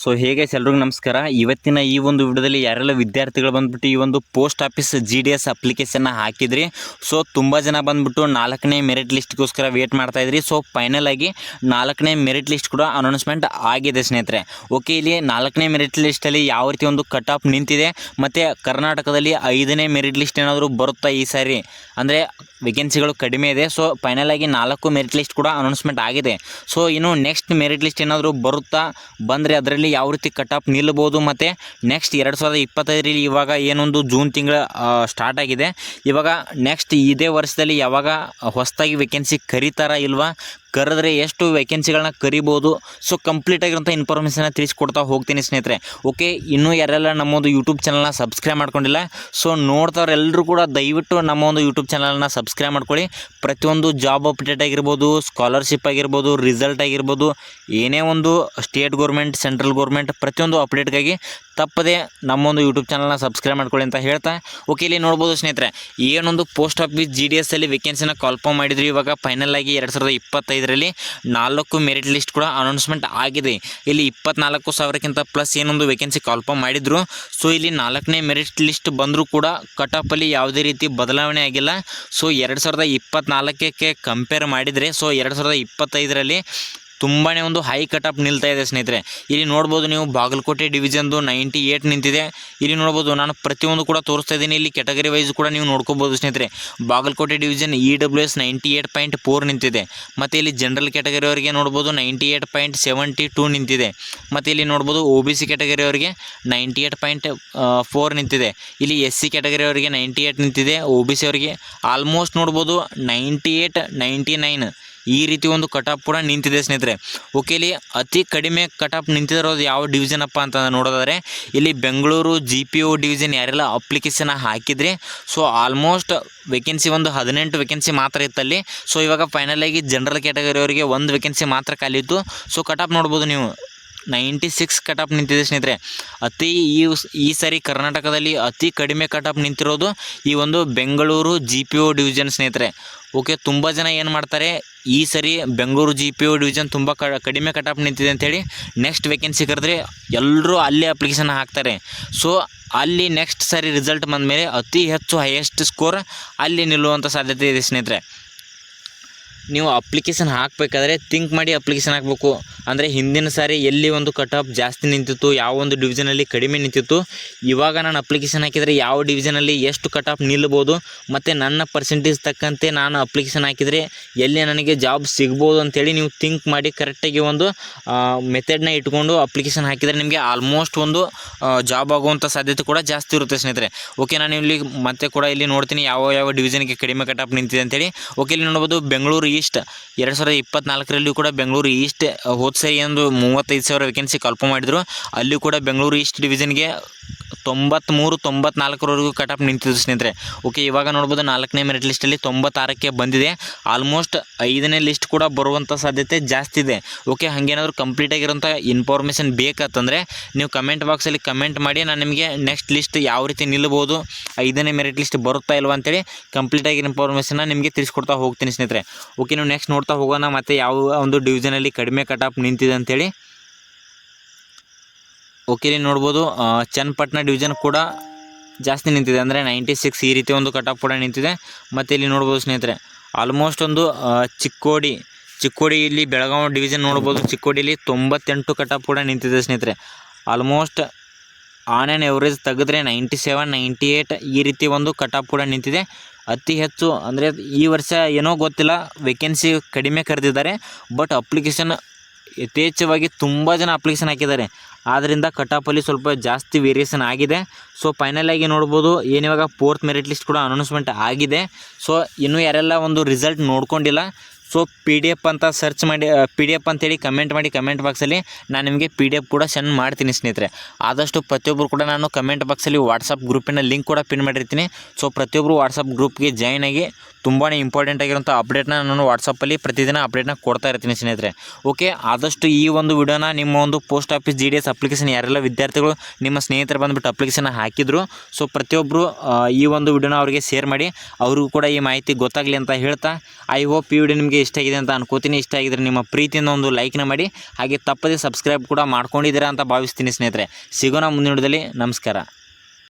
So ಹೇಗೆ ಎಲ್ರಿಗೂ ನಮಸ್ಕಾರ. ಇವತ್ತಿನ ಈ ಒಂದು ವಿಡಿಯೋದಲ್ಲಿ ಯಾರೆಲ್ಲ ವಿದ್ಯಾರ್ಥಿಗಳು ಬಂದ್ಬಿಟ್ಟು ಈ ಒಂದು post office G D S ಅಪ್ಲಿಕೇಶನ್ನ ಹಾಕಿದ್ರಿ? ಸೊ ತುಂಬ ಜನ ಬಂದ್ಬಿಟ್ಟು ನಾಲ್ಕನೇ ಮೆರಿಟ್ ಲಿಸ್ಟ್ಗೋಸ್ಕರ ವೇಟ್ ಮಾಡ್ತಾ ಇದ್ರಿ. ಸೊ ಫೈನಲ್ ಆಗಿ ನಾಲ್ಕನೇ ಮೆರಿಟ್ ಲಿಸ್ಟ್ ಕೂಡ ಅನೌನ್ಸ್ಮೆಂಟ್ ಆಗಿದೆ ಸ್ನೇಹಿತರೆ. ಓಕೆ ಇಲ್ಲಿ ನಾಲ್ಕನೇ ಮೆರಿಟ್ ಲಿಸ್ಟಲ್ಲಿ ಯಾವ ರೀತಿ ಒಂದು ಕಟ್ ಆಫ್ ನಿಂತಿದೆ, ಮತ್ತು ಕರ್ನಾಟಕದಲ್ಲಿ ಐದನೇ ಮೆರಿಟ್ ಲಿಸ್ಟ್ ಏನಾದರೂ ಬರುತ್ತಾ ಈ ಸಾರಿ? ಅಂದರೆ ವೇಕೆನ್ಸಿಗಳು ಕಡಿಮೆ ಇದೆ. ಸೊ ಫೈನಲ್ ಆಗಿ ನಾಲ್ಕು ಮೆರಿಟ್ ಲಿಸ್ಟ್ ಕೂಡ ಅನೌನ್ಸ್ಮೆಂಟ್ ಆಗಿದೆ. ಸೊ ಇನ್ನು ನೆಕ್ಸ್ಟ್ ಮೆರಿಟ್ ಲಿಸ್ಟ್ ಏನಾದರೂ ಬರುತ್ತಾ? ಬಂದರೆ ಅದರಲ್ಲಿ ಯಾವ ರೀತಿ ಕಟ್ ಆಫ್ ನಿಲ್ಬೋದು ಮತ್ತು ನೆಕ್ಸ್ಟ್ ಎರಡು ಸಾವಿರದ ಇಪ್ಪತ್ತೈದರಲ್ಲಿ ಇವಾಗ ಏನೊಂದು ಜೂನ್ ತಿಂಗಳ ಸ್ಟಾರ್ಟ್ ಆಗಿದೆ. ಇವಾಗ ನೆಕ್ಸ್ಟ್ ಇದೇ ವರ್ಷದಲ್ಲಿ ಯಾವಾಗ ಹೊಸದಾಗಿ ವೇಕೆನ್ಸಿ ಕರೀತಾರ ಇಲ್ವಾ? ಕರೆದ್ರೆ ಎಷ್ಟು ವೇಕೆನ್ಸಿಗಳನ್ನ ಕರಿಬೋದು. ಸೊ ಕಂಪ್ಲೀಟ್ ಆಗಿರೋಂಥ ಇನ್ಫಾರ್ಮೇಷನ್ನ ತಿಳಿಸ್ಕೊಡ್ತಾ ಹೋಗ್ತೀನಿ ಸ್ನೇಹಿತರೆ. ಓಕೆ ಇನ್ನೂ ಯಾರೆಲ್ಲ ನಮ್ಮೊಂದು ಯೂಟ್ಯೂಬ್ ಚಾನಲ್ನ ಸಬ್ಸ್ಕ್ರೈಬ್ ಮಾಡ್ಕೊಂಡಿಲ್ಲ ಸೊ ನೋಡ್ತಾವ್ರೆಲ್ಲರೂ ಕೂಡ ದಯವಿಟ್ಟು ನಮ್ಮ ಒಂದು ಯೂಟ್ಯೂಬ್ ಚಾನಲ್ನ ಸಬ್ಸ್ಕ್ರೈಬ್ ಮಾಡ್ಕೊಳ್ಳಿ. ಪ್ರತಿಯೊಂದು ಜಾಬ್ ಅಪ್ಡೇಟ್ ಆಗಿರ್ಬೋದು ಸ್ಕಾಲರ್ಶಿಪ್ ಆಗಿರ್ಬೋದು ರಿಸಲ್ಟ್ ಆಗಿರ್ಬೋದು, ಏನೇ ಒಂದು ಸ್ಟೇಟ್ ಗೌರ್ಮೆಂಟ್ ಸೆಂಟ್ರಲ್ ಗೌರ್ಮೆಂಟ್ ಪ್ರತಿಯೊಂದು ಅಪ್ಡೇಟ್ಗಾಗಿ ತಪ್ಪದೆ ನಮ್ಮೊಂದು ಯೂಟ್ಯೂಬ್ ಚಾನಲ್ನ ಸಬ್ಸ್ಕ್ರೈಬ್ ಮಾಡ್ಕೊಳ್ಳಿ ಅಂತ ಹೇಳ್ತಾ. ಓಕೆ ಇಲ್ಲಿ ನೋಡ್ಬೋದು ಸ್ನೇಹಿತರೆ, ಏನೊಂದು post office G D S ಅಲ್ಲಿ ವೇಕೆನ್ಸಿನ ಕಾಲ್ಫಾರ್ಮ್ ಮಾಡಿದ್ರು. ಇವಾಗ ಫೈನಲ್ ಆಗಿ ಎರಡು ಸಾವಿರದ ಇಪ್ಪತ್ತೈದರಲ್ಲಿ ನಾಲ್ಕು ಮೆರಿಟ್ ಲಿಸ್ಟ್ ಕೂಡ ಅನೌನ್ಸ್ಮೆಂಟ್ ಆಗಿದೆ. ಇಲ್ಲಿ ಇಪ್ಪತ್ನಾಲ್ಕು ಸಾವಿರಕ್ಕಿಂತ ಪ್ಲಸ್ ಏನೊಂದು ವೇಕೆನ್ಸಿ ಕಾಲ್ಫಾರ್ಮ್ ಮಾಡಿದ್ರು. ಸೊ ಇಲ್ಲಿ ನಾಲ್ಕನೇ ಮೆರಿಟ್ ಲಿಸ್ಟ್ ಬಂದರೂ ಕೂಡ ಕಟ್ ಅಲ್ಲಿ ಯಾವುದೇ ರೀತಿ ಬದಲಾವಣೆ ಆಗಿಲ್ಲ. ಸೊ ಎರಡು ಸಾವಿರದ ಇಪ್ಪತ್ನಾಲ್ಕಕ್ಕೆ ಕಂಪೇರ್ ಮಾಡಿದರೆ ಸೊ ಎರಡು ಸಾವಿರದ ಇಪ್ಪತ್ತೈದರಲ್ಲಿ ತುಂಬಾ ಒಂದು ಹೈ ಕಟಪ್ ನಿಲ್ತಾ ಇದೆ ಸ್ನೇಹಿತರೆ. ಇಲ್ಲಿ ನೋಡ್ಬೋದು ನೀವು ಬಾಗಲಕೋಟೆ ಡಿವಿಜನ್ದು ನೈಂಟಿ ಏಟ್ ನಿಂತಿದೆ. ಇಲ್ಲಿ ನೋಡ್ಬೋದು ನಾನು ಪ್ರತಿಯೊಂದು ಕೂಡ ತೋರಿಸ್ತಾ ಇದ್ದೀನಿ. ಇಲ್ಲಿ ಕೆಟಗರಿ ವೈಸ್ ಕೂಡ ನೀವು ನೋಡ್ಕೋಬೋದು ಸ್ನೇಹಿತರೆ. Bagalkote division E W S ninety eight point four ನಿಂತಿದೆ. ಮತ್ತು ಇಲ್ಲಿ ಜನರಲ್ ಕ್ಯಾಟಗರಿ ಅವರಿಗೆ ನೋಡ್ಬೋದು ninety eight point seventy two ನಿಂತಿದೆ. ಮತ್ತು ಇಲ್ಲಿ ನೋಡ್ಬೋದು ಒ ಬಿ ಸಿ ಕ್ಯಾಟಗರಿ ಅವರಿಗೆ ನೈಂಟಿ ಏಟ್ ಪಾಯಿಂಟ್ ಫೋರ್ ನಿಂತಿದೆ. ಇಲ್ಲಿ ಎಸ್ ಸಿ ಕ್ಯಾಟಗರಿ ಅವರಿಗೆ ನೈಂಟಿ ಏಯ್ಟ್ ನಿಂತಿದೆ. ಒ ಬಿ ಸಿ ಅವರಿಗೆ ಆಲ್ಮೋಸ್ಟ್ ನೋಡ್ಬೋದು ನೈಂಟಿ ಏಟ್ ನೈಂಟಿ ನೈನ್ ಈ ರೀತಿ ಒಂದು ಕಟಾಪ್ ಕೂಡ ನಿಂತಿದೆ ಸ್ನೇಹಿತರೆ. ಓಕೆ ಇಲ್ಲಿ ಅತಿ ಕಡಿಮೆ ಕಟಾಪ್ ನಿಂತಿರೋದು ಯಾವ ಡಿವಿಷನ್ ಅಪ್ಪ ಅಂತ ನೋಡೋದಾದರೆ, ಇಲ್ಲಿ Bengaluru G P O division ಯಾರೆಲ್ಲ ಅಪ್ಲಿಕೇಶನ್ ಹಾಕಿದ್ರಿ ಸೊ ಆಲ್ಮೋಸ್ಟ್ ವೇಕೆನ್ಸಿ ಒಂದು ಹದಿನೆಂಟು ವೇಕೆನ್ಸಿ ಮಾತ್ರ ಇತ್ತಲ್ಲಿ. ಸೊ ಇವಾಗ ಫೈನಲ್ ಆಗಿ ಜನರಲ್ ಕ್ಯಾಟಗರಿ ಅವರಿಗೆ ಒಂದು ವೇಕೆನ್ಸಿ ಮಾತ್ರ ಖಾಲಿ ಇತ್ತು. ಸೊ ಕಟಾಪ್ ನೋಡ್ಬೋದು ನೀವು. ನೈಂಟಿ ಸಿಕ್ಸ್ ಕಟಾಪ್ ನಿಂತಿದೆ ಸ್ನೇಹಿತರೆ. ಅತಿ ಈ ಈ ಸಾರಿ ಕರ್ನಾಟಕದಲ್ಲಿ ಅತಿ ಕಡಿಮೆ ಕಟಾಪ್ ನಿಂತಿರೋದು ಈ ಒಂದು Bengaluru G P O division ಸ್ನೇಹಿತರೆ. ಓಕೆ, ತುಂಬ ಜನ ಏನು ಮಾಡ್ತಾರೆ, ಈ ಸರಿ Bengaluru G P O division ತುಂಬ ಕ, ಕಡಿಮೆ ಕಟಾಪ್ ನಿಂತಿದೆ ಅಂತೇಳಿ ನೆಕ್ಸ್ಟ್ ವೇಕೆನ್ಸಿ ಕರೆದ್ರೆ ಎಲ್ಲರೂ ಅಲ್ಲೇ ಅಪ್ಲಿಕೇಶನ್ ಹಾಕ್ತಾರೆ. ಸೊ ಅಲ್ಲಿ ನೆಕ್ಸ್ಟ್ ಸಾರಿ ರಿಸಲ್ಟ್ ಬಂದಮೇಲೆ ಅತಿ ಹೆಚ್ಚು ಹೈಯೆಸ್ಟ್ ಸ್ಕೋರ್ ಅಲ್ಲಿ ನಿಲ್ಲುವಂಥ ಸಾಧ್ಯತೆ ಇದೆ ಸ್ನೇಹಿತರೆ. ನೀವು ಅಪ್ಲಿಕೇಶನ್ ಹಾಕಬೇಕಾದ್ರೆ ಥಿಂಕ್ ಮಾಡಿ ಅಪ್ಲಿಕೇಶನ್ ಹಾಕಬೇಕು. ಅಂದರೆ ಹಿಂದಿನ ಸಾರಿ ಎಲ್ಲಿ ಒಂದು ಕಟ್ ಜಾಸ್ತಿ ನಿಂತಿತ್ತು, ಯಾವ ಒಂದು ಡಿವಿಷನಲ್ಲಿ ಕಡಿಮೆ ನಿಂತಿತ್ತು, ಇವಾಗ ನಾನು ಅಪ್ಲಿಕೇಶನ್ ಹಾಕಿದರೆ ಯಾವ ಡಿವಿಷನಲ್ಲಿ ಎಷ್ಟು ಕಟ್ ಆಫ್ ನಿಲ್ಬೋದು, ಮತ್ತು ನನ್ನ ಪರ್ಸೆಂಟೇಜ್ ತಕ್ಕಂತೆ ನಾನು ಅಪ್ಲಿಕೇಶನ್ ಹಾಕಿದರೆ ಎಲ್ಲಿ ನನಗೆ ಜಾಬ್ ಸಿಗ್ಬೋದು ಅಂತೇಳಿ ನೀವು ಥಿಂಕ್ ಮಾಡಿ ಕರೆಕ್ಟಾಗಿ ಒಂದು ಮೆಥಡ್ನ ಇಟ್ಕೊಂಡು ಅಪ್ಲಿಕೇಶನ್ ಹಾಕಿದರೆ ನಿಮಗೆ ಆಲ್ಮೋಸ್ಟ್ ಒಂದು ಜಾಬ್ ಆಗುವಂಥ ಸಾಧ್ಯತೆ ಕೂಡ ಜಾಸ್ತಿ ಇರುತ್ತೆ ಸ್ನೇಹಿತರೆ. ಓಕೆ ನಾನು ಇಲ್ಲಿ ಮತ್ತೆ ಕೂಡ ಇಲ್ಲಿ ನೋಡ್ತೀನಿ ಯಾವ ಯಾವ ಡಿವಿಷನ್ಗೆ ಕಡಿಮೆ ಕಟ್ ಆಫ್ ನಿಂತಿದೆ ಅಂತೇಳಿ. ಓಕೆ ಇಲ್ಲಿ ನೋಡ್ಬೋದು ಬೆಂಗಳೂರು ಈಸ್ಟ್ ಎರಡು ಸಾವಿರದ ಇಪ್ಪತ್ನಾಲ್ಕರಲ್ಲಿಯೂ ಕೂಡ ಬೆಂಗಳೂರು ಈಸ್ಟ್ ಹೋದ ಸರಿ ಒಂದು ಮೂವತ್ತೈದು ಸಾವಿರ ವೇಕೆನ್ಸಿ ಕಲ್ಪ ಮಾಡಿದ್ರು. ಅಲ್ಲಿ ಕೂಡ ಬೆಂಗಳೂರು ಈಸ್ಟ್ ಡಿವಿಷನ್ಗೆ ತೊಂಬತ್ತ್ಮೂರು ತೊಂಬತ್ನಾಲ್ಕರವರೆಗೂ ಕಟ್ ಅಪ್ ನಿಂತಿದ್ದು ಸ್ನೇಹಿತರೆ. ಓಕೆ ಇವಾಗ ನೋಡ್ಬೋದು ನಾಲ್ಕನೇ ಮೆರಿಟ್ ಲಿಸ್ಟಲ್ಲಿ ತೊಂಬತ್ತಾರಕ್ಕೆ ಬಂದಿದೆ. ಆಲ್ಮೋಸ್ಟ್ ಐದನೇ ಲಿಸ್ಟ್ ಕೂಡ ಬರುವಂಥ ಸಾಧ್ಯತೆ ಜಾಸ್ತಿ ಇದೆ. ಓಕೆ ಹಾಗೇನಾದರೂ ಕಂಪ್ಲೀಟ್ ಆಗಿರೋಂಥ ಇನ್ಫಾರ್ಮೇಷನ್ ಬೇಕಂತಂದರೆ ನೀವು ಕಮೆಂಟ್ ಬಾಕ್ಸಲ್ಲಿ ಕಮೆಂಟ್ ಮಾಡಿ, ನಾನು ನಿಮಗೆ ನೆಕ್ಸ್ಟ್ ಲಿಸ್ಟ್ ಯಾವ ರೀತಿ ನಿಲ್ಬೋದು ಐದನೇ ಮೆರಿಟ್ ಲಿಸ್ಟ್ ಬರುತ್ತಾ ಇಲ್ವಾ ಅಂತೇಳಿ ಕಂಪ್ಲೀಟಾಗಿ ಇನ್ಫಾರ್ಮೇಷನ್ನ ನಿಮಗೆ ತಿಳಿಸ್ಕೊಡ್ತಾ ಹೋಗ್ತೀನಿ ಸ್ನೇಹಿತರೆ. ಓಕೆ ನೀವು ನೆಕ್ಸ್ಟ್ ನೋಡ್ತಾ ಹೋಗೋಣ, ಮತ್ತು ಯಾವ ಒಂದು ಡಿವಿಷನಲ್ಲಿ ಕಡಿಮೆ ಕಟ್ ಆಫ್ ನಿಂತಿದೆ ಅಂತೇಳಿ. ಓಕೆ ನೋಡ್ಬೋದು. ಚನ್ನಪಟ್ಟಣ ಡಿವಿಷನ್ ಕೂಡ ಜಾಸ್ತಿ ನಿಂತಿದೆ. ಅಂದರೆ ನೈಂಟಿ ಸಿಕ್ಸ್ ಈ ರೀತಿ ಒಂದು ಕಟ್ ಆಫ್ ಕೂಡ ನಿಂತಿದೆ. ಮತ್ತು ಇಲ್ಲಿ ನೋಡ್ಬೋದು ಸ್ನೇಹಿತರೆ ಆಲ್ಮೋಸ್ಟ್ ಒಂದು ಚಿಕ್ಕೋಡಿ ಚಿಕ್ಕೋಡಿ ಇಲ್ಲಿ ಬೆಳಗಾವಿ ಡಿವಿಷನ್ ನೋಡ್ಬೋದು. ಚಿಕ್ಕೋಡಿಯಲ್ಲಿ ತೊಂಬತ್ತೆಂಟು ಕಟ್ ಆಫ್ ಕೂಡ ನಿಂತಿದೆ ಸ್ನೇಹಿತರೆ. ಆಲ್ಮೋಸ್ಟ್ ಆನ್ ಆ್ಯಂಡ್ ಎವರೇಜ್ ತೆಗೆದ್ರೆ ನೈಂಟಿ ಸೆವೆನ್ ನೈಂಟಿ ಏಯ್ಟ್ ಈ ರೀತಿ ಒಂದು ಕಟ್ ಆಫ್ ಕೂಡ ನಿಂತಿದೆ. ಅತಿ ಹೆಚ್ಚು, ಅಂದರೆ ಈ ವರ್ಷ ಏನೋ ಗೊತ್ತಿಲ್ಲ ವೇಕೆನ್ಸಿ ಕಡಿಮೆ ಕರೆದಿದ್ದಾರೆ. ಬಟ್ ಅಪ್ಲಿಕೇಶನ್ ಯಥೇಚ್ಛವಾಗಿ ತುಂಬ ಜನ ಅಪ್ಲಿಕೇಶನ್ ಹಾಕಿದ್ದಾರೆ. ಆದ್ದರಿಂದ ಕಟಾಪಲ್ಲಿ ಸ್ವಲ್ಪ ಜಾಸ್ತಿ ವೇರಿಯೇಷನ್ ಆಗಿದೆ. ಸೊ ಫೈನಲ್ ಆಗಿ ನೋಡ್ಬೋದು ಏನಿವಾಗ ಫೋರ್ತ್ ಮೆರಿಟ್ ಲಿಸ್ಟ್ ಕೂಡ ಅನೌನ್ಸ್ಮೆಂಟ್ ಆಗಿದೆ. ಸೊ ಇನ್ನೂ ಯಾರೆಲ್ಲ ಒಂದು ರಿಸಲ್ಟ್ ನೋಡ್ಕೊಂಡಿಲ್ಲ ಸೊ ಪಿ ಡಿ ಎಫ್ ಅಂತ ಸರ್ಚ್ ಮಾಡಿ ಪಿ ಡಿ ಎಫ್ ಅಂತೇಳಿ ಕಮೆಂಟ್ ಮಾಡಿ ಕಮೆಂಟ್ ಬಾಕ್ಸಲ್ಲಿ ನಾನು ನಿಮಗೆ ಪಿ ಡಿ ಎಫ್ ಕೂಡ ಸೆಂಡ್ ಮಾಡ್ತೀನಿ ಸ್ನೇಹಿತರೆ. ಆದಷ್ಟು ಪ್ರತಿಯೊಬ್ಬರು ಕೂಡ ನಾನು ಕಮೆಂಟ್ ಬಾಕ್ಸಲ್ಲಿ ವಾಟ್ಸಪ್ ಗ್ರೂಪಿನ ಲಿಂಕ್ ಕೂಡ ಪಿನ್ ಮಾಡಿರ್ತೀನಿ. ಸೊ ಪ್ರತಿಯೊಬ್ಬರು ವಾಟ್ಸಪ್ ಗ್ರೂಪ್ಗೆ ಜಾಯ್ನ್ ಆಗಿ ತುಂಬಾ ಇಂಪಾರ್ಟೆಂಟ್ ಆಗಿರುವಂಥ ಅಪ್ಡೇಟ್ನ ನಾನು ವಾಟ್ಸಪ್ಪಲ್ಲಿ ಪ್ರತಿದಿನ ಅಪ್ಡೇಟ್ನ ಕೊಡ್ತಾ ಇರ್ತೀನಿ ಸ್ನೇಹಿತರೆ. ಓಕೆ ಆದಷ್ಟು ಈ ಒಂದು ವಿಡಿಯೋನ ನಿಮ್ಮ ಒಂದು post office G D S application ಯಾರೆಲ್ಲ ವಿದ್ಯಾರ್ಥಿಗಳು ನಿಮ್ಮ ಸ್ನೇಹಿತರು ಬಂದುಬಿಟ್ಟು ಅಪ್ಲಿಕೇಶನ್ ಹಾಕಿದ್ರು ಸೊ ಪ್ರತಿಯೊಬ್ಬರು ಈ ಒಂದು ವಿಡಿಯೋನ ಅವರಿಗೆ ಶೇರ್ ಮಾಡಿ, ಅವ್ರಿಗೂ ಕೂಡ ಈ ಮಾಹಿತಿ ಗೊತ್ತಾಗಲಿ ಅಂತ ಹೇಳ್ತಾ ಐ ಹೋಪ್ ಈ ವಿಡಿಯೋ ನಿಮಗೆ ಇಷ್ಟ ಆಗಿದೆ ಅಂತ ಅನ್ಕೋತೀನಿ. ಇಷ್ಟ ಆಗಿದ್ರೆ ನಿಮ್ಮ ಪ್ರೀತಿಯಿಂದ ಒಂದು ಲೈಕ್ನ ಮಾಡಿ, ಹಾಗೆ ತಪ್ಪದೇ ಸಬ್ಸ್ಕ್ರೈಬ್ ಕೂಡ ಮಾಡ್ಕೊಂಡಿದ್ದೀರಾ ಅಂತ ಭಾವಿಸ್ತೀನಿ ಸ್ನೇಹಿತರೆ. ಸಿಗೋಣ ಮುಂದಿನ ವಿಡಿಯೋದಲ್ಲಿ ನಮಸ್ಕಾರ.